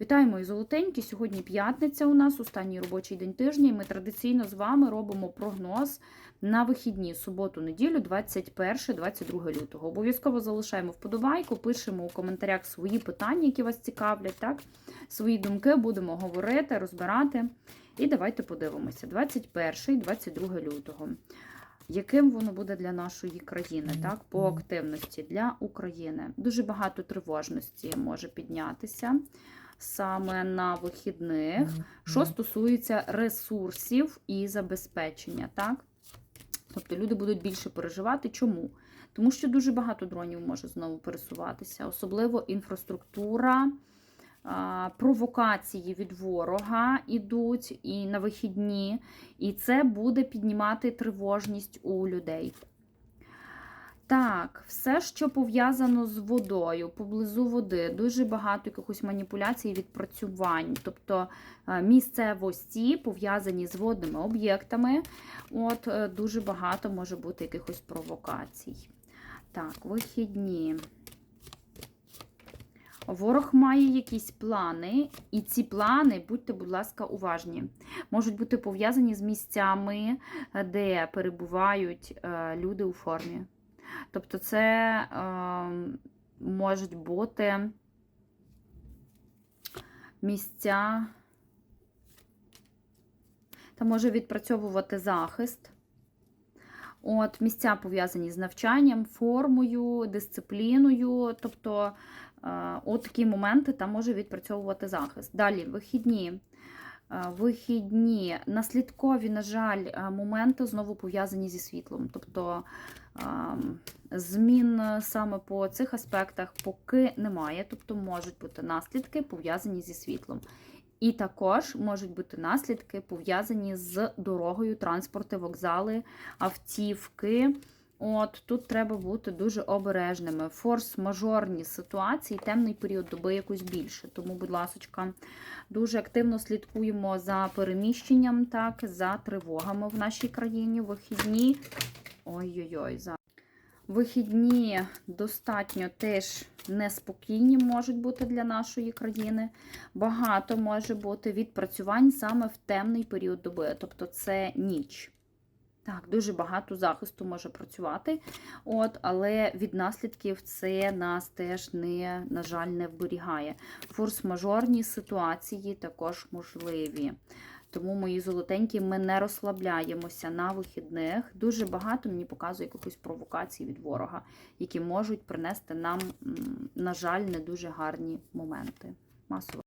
Вітаю, мої золотенькі! Сьогодні п'ятниця у нас, останній робочий день тижня, і ми традиційно з вами робимо прогноз на вихідні суботу, неділю, 21-22 лютого. Обов'язково залишаємо вподобайку, пишемо у коментарях свої питання, які вас цікавлять. так? Свої думки будемо говорити, розбирати. І давайте подивимося: 21-22 лютого. Яким воно буде для нашої країни, так, по активності для України? Дуже багато тривожності може піднятися саме на вихідних, що стосується ресурсів і забезпечення, так? Тобто люди будуть більше переживати. Чому? Тому що дуже багато дронів може знову пересуватися, особливо інфраструктура, провокації від ворога ідуть і на вихідні, і це буде піднімати тривожність у людей. Так, все, що пов'язано з водою, поблизу води, дуже багато якихось маніпуляцій, відпрацювань, тобто е, місцевості пов'язані з водними об'єктами. От е, дуже багато може бути якихось провокацій. Так, вихідні. Ворог має якісь плани, і ці плани, будьте, будь ласка, уважні, можуть бути пов'язані з місцями, е, де перебувають е, люди у формі. Тобто, це е, можуть бути місця, та може відпрацьовувати захист. От, Місця пов'язані з навчанням, формою, дисципліною. Тобто, е, от такі моменти там може відпрацьовувати захист. Далі, вихідні. Е, Вихідні, наслідкові, на жаль, е, моменти знову пов'язані зі світлом. Тобто ем, змін саме по цих аспектах поки немає, тобто можуть бути наслідки пов'язані зі світлом. І також можуть бути наслідки пов'язані з дорогою, транспорти, вокзали, автівки. От Тут треба бути дуже обережними. Форс-мажорні ситуації, темний період доби якось більше. Тому, будь ласка, дуже активно слідкуємо за переміщенням, так, за тривогами в нашій країні. Вихідні. Ой-ой-ой, за вихідні достатньо теж неспокійні можуть бути для нашої країни. Багато може бути відпрацювань саме в темний період доби, тобто це ніч. Так, дуже багато захисту може працювати, от, але від наслідків це нас теж не, на жаль, не вберігає. Форс-мажорні ситуації також можливі. Тому, мої золотенькі, ми не розслабляємося на вихідних. Дуже багато мені показує якихось провокацій від ворога, які можуть принести нам, на жаль, не дуже гарні моменти. Масово.